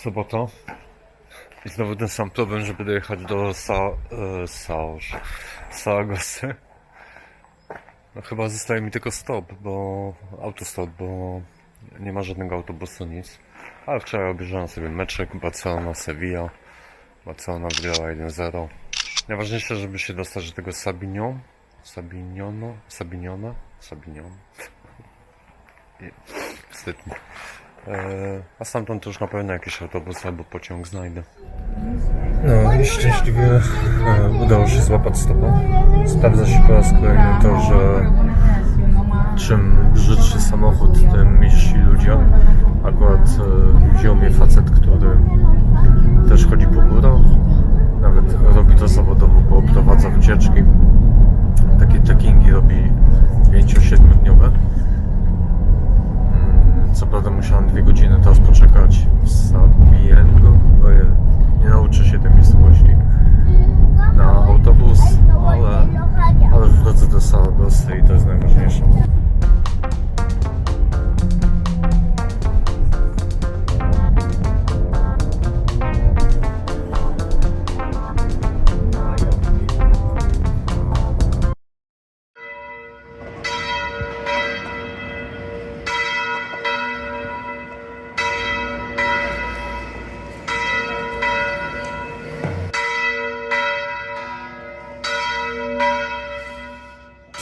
sobota. I znowu ten sam problem, żeby dojechać do Sa... E, Saoż... Saragosy. No chyba zostaje mi tylko stop, bo... Autostop, bo... Nie ma żadnego autobusu, nic. Ale wczoraj obejrzałem sobie meczek Barcelona-Sevilla. Barcelona wygrała 1-0. Najważniejsze, żeby się dostać do tego Sabinion. Sabiniono? Sabiniona? Sabinion. I- Wstyd mi. Eee, a stamtąd to już na pewno jakiś autobus albo pociąg znajdę. No i szczęśliwie e, udało się złapać stopa. Sprawdza się po raz kolejny to, że czym brzydszy samochód, tym milsi ludzie. Akurat e, wziął mnie facet, który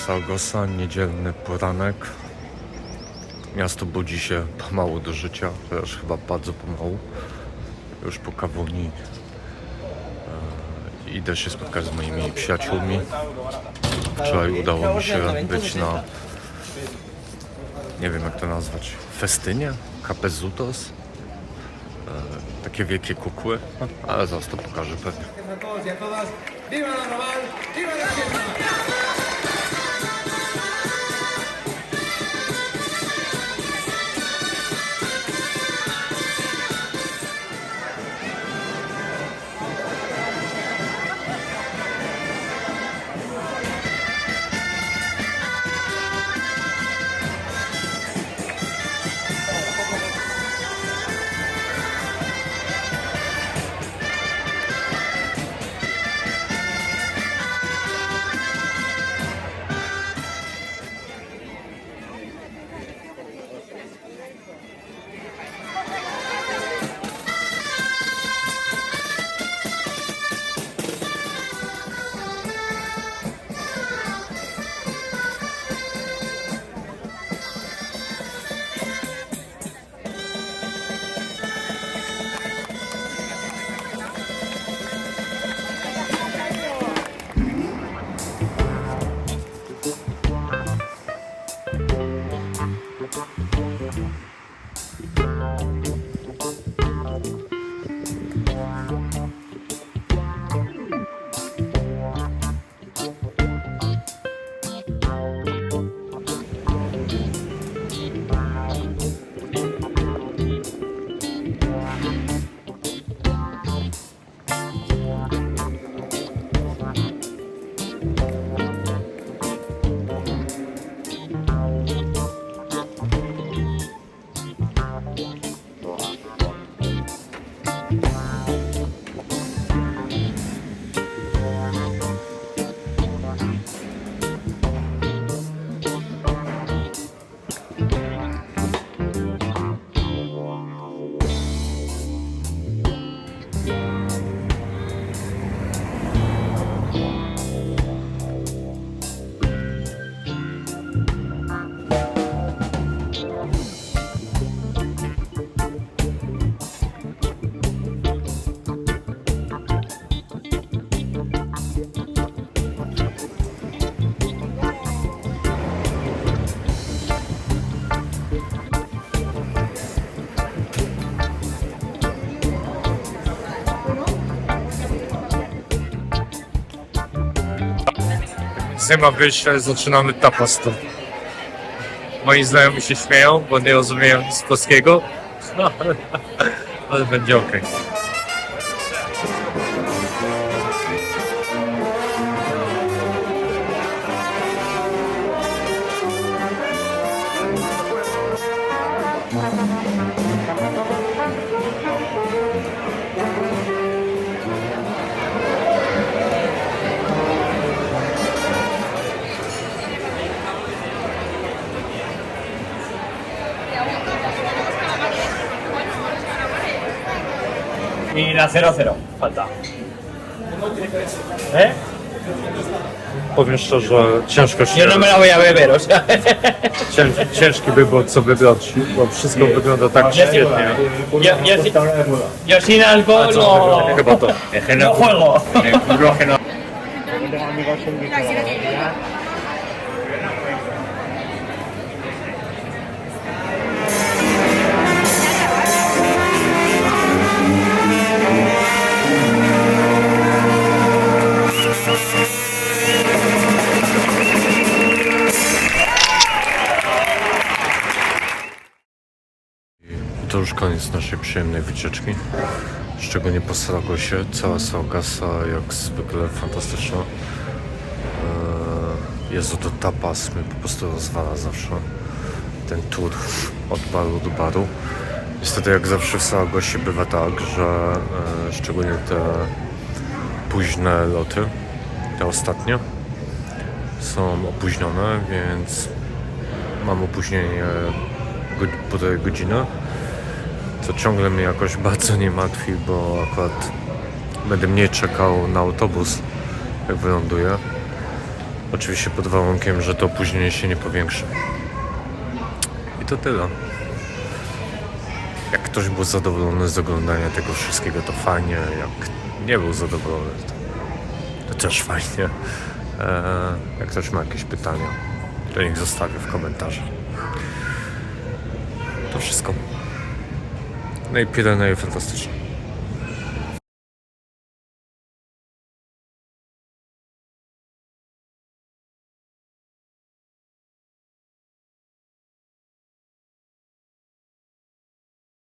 Saragossa, niedzielny poranek. Miasto budzi się pomału do życia, chociaż chyba bardzo pomału. Już po kawuni e, idę się spotkać z moimi przyjaciółmi. Wczoraj udało mi się być na, nie wiem jak to nazwać, festynie, capezutos. E, takie wielkie kukły, ale zaraz to pokażę pewnie. ¡Viva la! ¡Viva la Fiesta! Nie ma wyjścia, zaczynamy tapas tu. Moi znajomi się śmieją, bo nie rozumieją nic polskiego, ale, ale będzie ok. Era 0-0. Falta. ¿Eh? Powiem szczerze, ciężko się... Yo no me la voy a beber, o sea. Cięż, ciężki wybór co wybrać, bo wszystko wygląda tak świetnie. Yo, yo, si- yo sin alcohol no, Chyba to. no juego. To już koniec naszej przyjemnej wycieczki. Szczególnie po Saragosie. Cała Saragasa jak zwykle fantastyczna. Eee, Jezu, to tapas mnie po prostu rozwala zawsze. Ten tour od baru do baru. Niestety jak zawsze w Saragosie bywa tak, że e, szczególnie te późne loty, te ostatnie, są opóźnione, więc mam opóźnienie półtorej godziny, co ciągle mnie jakoś bardzo nie martwi, bo akurat będę mniej czekał na autobus, jak wyląduję. Oczywiście pod warunkiem, że to opóźnienie się nie powiększy. I to tyle. Jak ktoś był zadowolony z oglądania tego wszystkiego, to fajnie. Jak nie był zadowolony, to, to też fajnie. Eee, jak ktoś ma jakieś pytania, to niech zostawi w komentarzach. To wszystko. No i Pireneje fantastyczne.